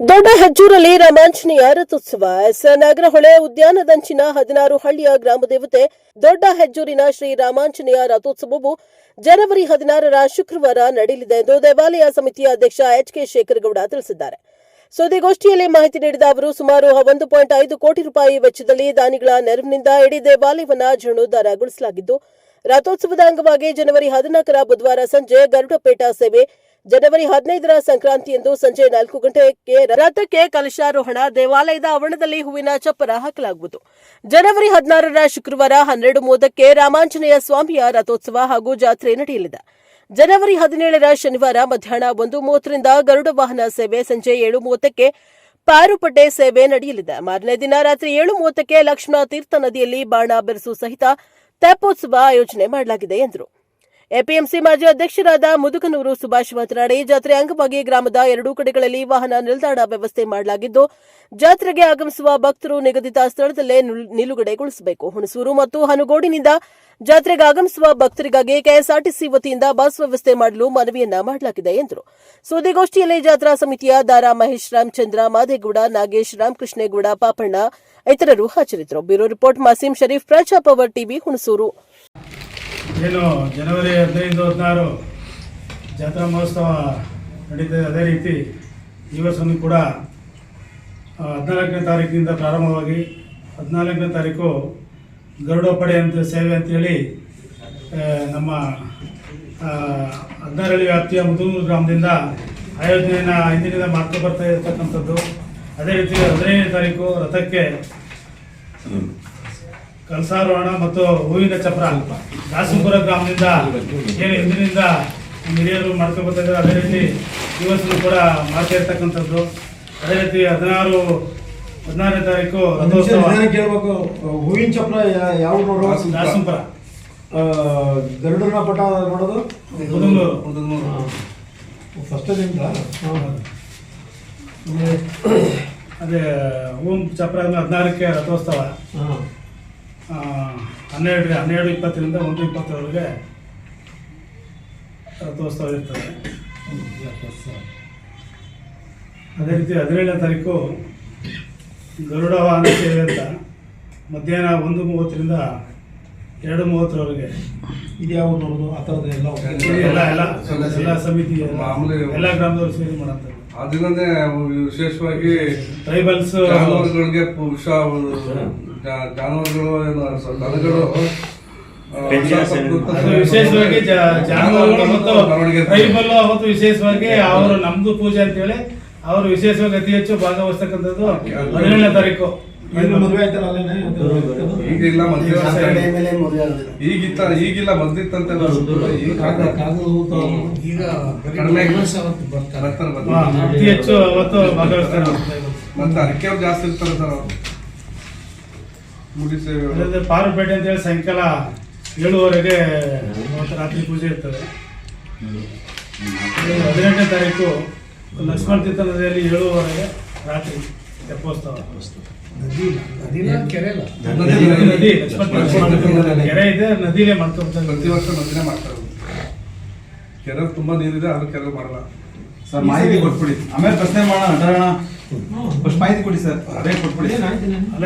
ದೊಡ್ಡ ಹೆಜ್ಜೂರಲ್ಲಿ ರೋಮಾಂಚನೀಯ ರಥೋತ್ಸವ ಎಸ್ ನಾಗರಹೊಳೆ ಉದ್ಯಾನದಂಚಿನ ಹದಿನಾರು ಹಳ್ಳಿಯ ಗ್ರಾಮದೇವತೆ ದೊಡ್ಡ ಹೆಜ್ಜೂರಿನ ಶ್ರೀ ರಾಮಾಂಜನೇಯ ರಥೋತ್ಸವವು ಜನವರಿ ಹದಿನಾರರ ಶುಕ್ರವಾರ ನಡೆಯಲಿದೆ ಎಂದು ದೇವಾಲಯ ಸಮಿತಿಯ ಅಧ್ಯಕ್ಷ ಎಚ್ ಕೆ ಶೇಖರಗೌಡ ತಿಳಿಸಿದ್ದಾರೆ. ಸುದ್ದಿಗೋಷ್ಠಿಯಲ್ಲಿ ಮಾಹಿತಿ ನೀಡಿದ ಅವರು, ಸುಮಾರು ಒಂದು ಪಾಯಿಂಟ್ ಐದು ಕೋಟಿ ರೂಪಾಯಿ ವೆಚ್ಚದಲ್ಲಿ ದಾನಿಗಳ ನೆರವಿನಿಂದ ಇಡೀ ದೇವಾಲಯವನ್ನು ಜೀರ್ಣೋದ್ಧಾರಗೊಳಿಸಲಾಗಿದ್ದು, ರಥೋತ್ಸವದ ಅಂಗವಾಗಿ ಜನವರಿ ಹದಿನಾಲ್ಕರ ಬುಧವಾರ ಸಂಜೆ ಗರುಡಪೇಟ ಸೇವೆ ಜನವರಿ ಹದಿನೈದರ ಸಂಕ್ರಾಂತಿಯಂದು ಸಂಜೆ ನಾಲ್ಕು ಗಂಟೆಗೆ ರಥಕ್ಕೆ ಕಲಶಾರೋಹಣ ದೇವಾಲಯದ ಆವರಣದಲ್ಲಿ ಹೂವಿನ ಚಪ್ಪರ ಹಾಕಲಾಗುವುದು. ಜನವರಿ ಹದಿನಾರರ ಶುಕ್ರವಾರ ಹನ್ನೆರಡು ಮೂವತ್ತಕ್ಕೆ ರಾಮಾಂಜನೇಯ ಸ್ವಾಮಿಯ ರಥೋತ್ಸವ ಹಾಗೂ ಜಾತ್ರೆ ನಡೆಯಲಿದೆ. ಜನವರಿ ಹದಿನೇಳರ ಶನಿವಾರ ಮಧ್ಯಾಹ್ನ ಒಂದು ಮೂವತ್ತರಿಂದ ಗರುಡ ವಾಹನ ಸೇವೆ ಸಂಜೆ ಏಳು ಮೂವತ್ತಕ್ಕೆ ಪಾರುಪಟ್ಟೆ ಸೇವೆ ನಡೆಯಲಿದೆ. ಮಾರನೇ ದಿನ ರಾತ್ರಿ ಏಳು ಮೂವತ್ತಕ್ಕೆ ಲಕ್ಷ್ಮಣ ತೀರ್ಥ ನದಿಯಲ್ಲಿ ಬಾಣ ಬೆರೆಸು ಸಹಿತ ತೆಪ್ಪೋತ್ಸವ ಆಯೋಜನೆ ಮಾಡಲಾಗಿದೆ ಎಂದರು. ಎಪಿಎಂಸಿ ಮಾಜಿ ಅಧ್ಯಕ್ಷರಾದ ಮುದುಕನೂರು ಸುಭಾಷ್ ಮಾತನಾಡಿ, ಜಾತ್ರೆ ಅಂಗವಾಗಿ ಗ್ರಾಮದ ಎರಡೂ ಕಡೆಗಳಲ್ಲಿ ವಾಹನ ನಿಲ್ದಾಣ ವ್ಯವಸ್ಥೆ ಮಾಡಲಾಗಿದ್ದು, ಜಾತ್ರೆಗೆ ಆಗಮಿಸುವ ಭಕ್ತರು ನಿಗದಿತ ಸ್ಥಳದಲ್ಲೇ ನಿಲ್- ನಿಲುಗಡೆಗೊಳಿಸಬೇಕು. ಹುಣಸೂರು ಮತ್ತು ಹನುಗೋಡಿನಿಂದ ಜಾತ್ರೆಗೆ ಆಗಮಿಸುವ ಭಕ್ತರಿಗಾಗಿ ಕೆಎಸ್ಆರ್ಟಿಸಿ ವತಿಯಿಂದ ಬಸ್ ವ್ಯವಸ್ಥೆ ಮಾಡಲು ಮನವಿಯನ್ನ ಮಾಡಲಾಗಿದೆ ಎಂದರು. ಸುದ್ದಿಗೋಷ್ಠಿಯಲ್ಲಿ ಜಾತ್ರಾ ಸಮಿತಿಯ ದಾರಾ ಮಹೇಶ್ ರಾಮಚಂದ್ರ, ಮಾದೇಗೌಡ, ನಾಗೇಶ್ ರಾಮಕೃಷ್ಣೇಗೌಡ, ಪಾಪಣ್ಣ, ಇತರರು ಹಾಜರಿದ್ದರು. Bureau report, Maseem Sharif, Prajapower TV, Hunsur. ಏನು ಜನವರಿ ಹದಿನೈದು ಹದಿನಾರು ಜಾತ್ರಾ ಮಹೋತ್ಸವ ನಡೀತದೆ ಅದೇ ರೀತಿ ಈ ವರ್ಷವೂ ಕೂಡ ಹದಿನಾಲ್ಕನೇ ತಾರೀಕಿನಿಂದ ಪ್ರಾರಂಭವಾಗಿ ಹದಿನಾಲ್ಕನೇ ತಾರೀಕು ಗರುಡಪಡೆ ಅಂತ ಸೇವೆ ಅಂತೇಳಿ ನಮ್ಮ ಹದಿನಾರಳ್ಳಿ ವ್ಯಾಪ್ತಿಯ ಮುದೂರು ಗ್ರಾಮದಿಂದ ಆಯೋಜನೆಯನ್ನು ಹಿಂದಿನಿಂದ ಮಾಡ್ಕೊ ಬರ್ತಾ ಇರತಕ್ಕಂಥದ್ದು. ಅದೇ ರೀತಿ ಹದಿನೈದನೇ ತಾರೀಕು ರಥಕ್ಕೆ ಕಲಸಾರೋಹಣ ಮತ್ತು ಹೂವಿನ ಚಪ್ರ. ದಾಸಂಪುರ ಗ್ರಾಮದಿಂದ ಏನು ಹಿಂದಿನಿಂದ ನಮ್ಮ ಹಿರಿಯರು ಮಾಡ್ಕೊಂಡು ಬರ್ತಾ ಅದೇ ರೀತಿ ದಿವಸನೂ ಕೂಡ ಮಾಡ್ತಾ ಇರ್ತಕ್ಕಂಥದ್ದು ಅದೇ ರೀತಿ ಹದಿನಾರು ಹದಿನಾರನೇ ತಾರೀಕು ರಥೋತ್ಸವ. ಕೇಳ್ಬೇಕು. ಹೂವಿನ ಚಪ್ರ ಯಾವ ದಾಸಿಂಪುರ. ಗರುಡನ ಪಟ ನೋಡೋದು? ಫಸ್ಟದಿಂದ ಫಸ್ಟ್ ದಿಂದ ಅದೇ ಹೂವಿನ ಚಪ್ರ ಹದಿನಾರಕ್ಕೆ ರಥೋತ್ಸವ. ಆ, ಹನ್ನೆರಡು ಹನ್ನೆರಡು ಇಪ್ಪತ್ತರಿಂದ ಒಂದು ಇಪ್ಪತ್ತರವರೆಗೆ ರಥೋತ್ಸವ ಇರ್ತದೆ. ಅದೇ ರೀತಿ ಹದಿನೇಳನೇ ತಾರೀಕು ಗರುಡ ವಾಹನ ಸೇವೆ ಅಂತ ಮಧ್ಯಾಹ್ನ ಒಂದು ಮೂವತ್ತರಿಂದ ಎರಡು ಮೂವತ್ತರವರೆಗೆ ಇದು ಯಾವ ನೋಡೋದು ಆ ಥರದ ಎಲ್ಲ ಎಲ್ಲ ಎಲ್ಲ ಎಲ್ಲ ಸಮಿತಿ ಎಲ್ಲ ಗ್ರಾಮದವರು ಸೇರಿ ಮಾಡುತ್ತೆ ಆ ದಿನನೇ ವಿಶೇಷವಾಗಿ ಟ್ರೈಬಲ್ಸ್ ಗ್ರಾಮಗಳಿಗೆ ವಿಷ ಜಾನುವಾರುಗಳು ಏನು ದನಗಳು ವಿಶೇಷವಾಗಿ ಜ- ಜಾನುವಾರುಗಳು ಅವತ್ತು ವಿಶೇಷವಾಗಿ ಅವರು ನಮ್ದು ಪೂಜೆ ಅಂತೇಳಿ ಅವರು ವಿಶೇಷವಾಗಿ ಅತಿ ಹೆಚ್ಚು ಭಾಗವಹಿಸ್ತಕ್ಕಂಥದ್ದು ಹದಿನೇಳನೇ ತಾರೀಕು. ಈಗಿಲ್ಲ ಈಗಿತ್ತ ಈಗಿಲ್ಲ ಈಗ ಕಡಿಮೆ ಅತಿ ಹೆಚ್ಚು ಅವತ್ತು ಭಾಗವಹಿಸ್ತಾರೆ. ಮತ್ತೆ ಜಾಸ್ತಿ ಇರ್ತಾರೆ ಸರ್ ಅವ್ರು. ಮುಡಿ ಸೇವೆ ಅಂತ ಹೇಳಿ ಅಂತೇಳಿ ಸಾಯಂಕಾಲ ಏಳುವರೆಗೆ ಅವತ್ತು ರಾತ್ರಿ ಪೂಜೆ ಇರ್ತದೆ. ಹದಿನೆಂಟನೇ ತಾರೀಕು ಲಕ್ಷ್ಮಣ ತೀರ್ಥ ನದಿಯಲ್ಲಿ ಏಳುವರೆಗೆ ರಾತ್ರಿ ತೆಪ್ಪೋತ್ಸವ. ನದಿ ಲಕ್ಷ್ಮಣ ಕೆರೆ ಇದೆ ನದಿಲೇ ಮಾಡ್ಕೊಂತಾರೆ ಪ್ರತಿ ವರ್ಷ ಮದ್ದಿನೇ ಮಾಡ್ತಾರೆ ಕೆರೆ ತುಂಬಾ ನೀರಿದೆ ಆದ್ರೂ ಕೆರೆ ಮಾಡಲ್ಲ. ಸರ್ ಮಾಹಿತಿ ಕೊಟ್ಬಿಡಿ. ಆಮೇಲೆ ಪ್ರಶ್ನೆ ಮಾಡೋಣ ಮಾಹಿತಿ ಕೊಡಿ ಸರ್. ಅದೇ ಕೊಟ್ಬಿಡಿ. ಅಲ್ಲ